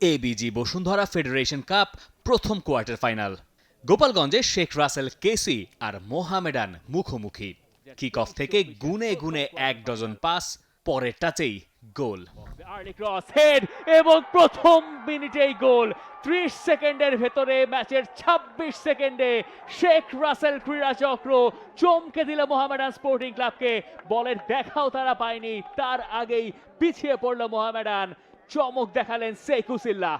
ABG Bashundhara federation cup প্রথম quarter final গোপালগঞ্জে শেখ রাসেল, কেসি আর মোহামেডান মুখোমুখি। কিক অফ থেকে গুনে গুনে এক ডজন পাস পরের টাচেই গোল। এবং প্রথম মিনিটেই গোল। ত্রিশ সেকেন্ডের ভেতরে ম্যাচের ২৬ সেকেন্ডে শেখ রাসেল ক্রীড়া চক্র চমকে দিল মোহামেডান স্পোর্টিং ক্লাবকে বলের দেখাও তারা পায়নি, তার আগেই পিছিয়ে পড়ল মোহামেডান। চমক দেখালেন সেকুসিল্লা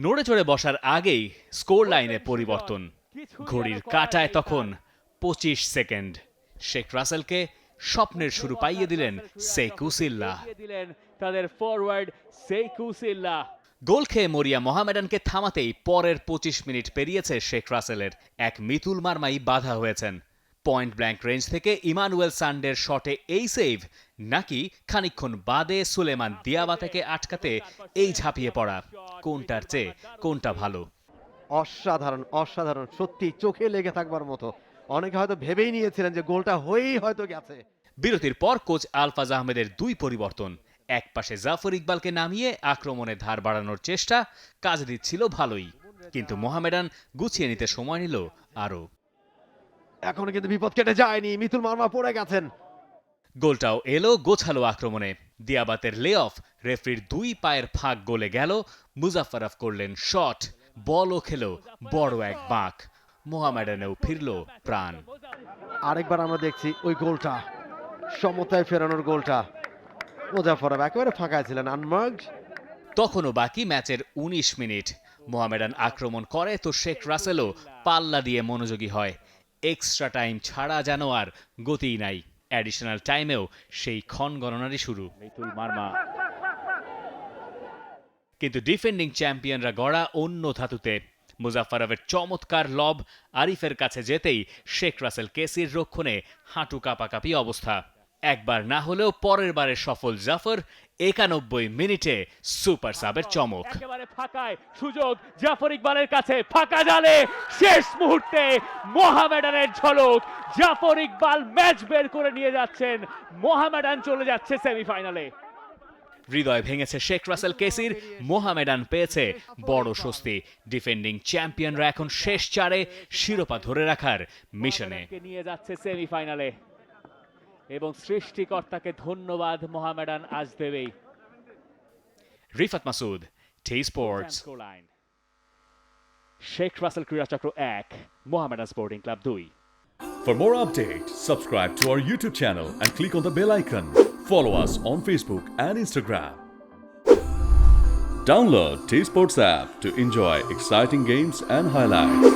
নড়ে চড়ে বসার আগেই স্কোর লাইনে পরিবর্তন। ঘড়ির কাটায় তখন পঁচিশ সেকেন্ড। শেখ রাসেলকে স্বপ্নের শুরু পাইয়ে দিলেন সেকুসিল্লা দিলেন তাদের ফরওয়ার্ড সেকুসিল্লা গোল খেয়ে মরিয়া মোহামেডানকে থামাতেই পরের পঁচিশ মিনিট পেরিয়েছে শেখ রাসেলের। এক মিতুল মারমাই বাধা হয়েছেন। পয়েন্ট ব্ল্যাঙ্ক রেঞ্জ থেকে ইমানুয়েল সান্ডের শটে এই সেভ নাকি খানিকক্ষণ বাদে সুলেমান দিয়াবাতাকে আটকাতে এই ঝাঁপিয়ে পড়া। কোনটার চেয়ে কোনটা ভালো? অসাধারণ অসাধারণ। সত্যি চোখে লেগে থাকবার মতো। অনেকে হয়তো ভেবেই নিয়েছিলেন যে গোলটা হয়েই হয়তো গেছে। বিরতির পর কোচ আলফাজ আহমেদের দুই পরিবর্তন। এক পাশে জাফর ইকবালকে নামিয়ে আক্রমণে ধার বাড়ানোর চেষ্টা কাজ দিচ্ছিল ভালোই। কিন্তু মোহামেডান গুছিয়ে নিতে সময় নিল আরও। এখনও কিন্তু বিপদ কেটে যায়নি। মিতুল মার্মা পড়ে গেছেন। গোলটাও এলো গোছালো আক্রমণে। দিয়াবাতের লে অফ রেফরির দুই পায়ের ফাঁক গোলে গেল। মুজাফফরফ করলেন শট বলও খেলো বড় এক বাঁক। মোহামেডানেও ফিরল প্রাণ। আরেকবার আমরা দেখছি ওই গোলটা সমতায় ফেরানোর গোলটা। মুজাফরব একেবারে ফাঁকায় ছিলেন আনমার্কড তখনও বাকি ম্যাচের ১৯ মিনিট। মোহামেডান আক্রমণ করে তো শেখ রাসেলও পাল্লা দিয়ে মনোযোগী হয়। এক্সট্রা টাইম ছাড়া যেন আর গতিই নাই। অ্যাডিশনাল টাইমেও সেই ক্ষণ গণনারই শুরু। মার্মা। কিন্তু ডিফেন্ডিং চ্যাম্পিয়নরা গড়া অন্য ধাতুতে। মুজাফারভের চমৎকার লব আরিফের কাছে যেতেই শেখ রাসেল কেসির রক্ষণে হাঁটু কাঁপাকাঁপি অবস্থা। একবার না হলেও পরের বারের সফল জাফর একানব্বই মিনিটে সুপার সাবের চমক। একেবারে ফাঁকায় সুযোগ জাফর ইকবালের কাছে ফাঁকা জালে শেষ মুহূর্তে মোহামেডানের ঝলক। জাফর ইকবাল ম্যাচ বের করে নিয়ে যাচ্ছেন মোহামেডান চলে যাচ্ছে সেমিফাইনালে। হৃদয় ভেঙেছে শেখ রাসেল কেসির মোহামেডান পেয়েছে বড় স্বস্তি। ডিফেন্ডিং চ্যাম্পিয়নরা এখন শেষ চারে শিরোপা ধরে রাখার মিশনে। নিয়ে যাচ্ছে সেমিফাইনালে। এবং সৃষ্টিকর্তাকে ধন্যবাদ মোহামেডান আজ দেবেই রিফাত মাসুদ টি স্পোর্টস শেখ রাসেল ক্রীড়াচক্র এক মোহামেডান স্পোর্টিং ক্লাব দুই For more updates, subscribe to our YouTube channel and click on the bell icon. Follow us on Facebook and Instagram. Download T Sports app to enjoy exciting games and highlights.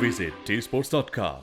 Visit tsports.com.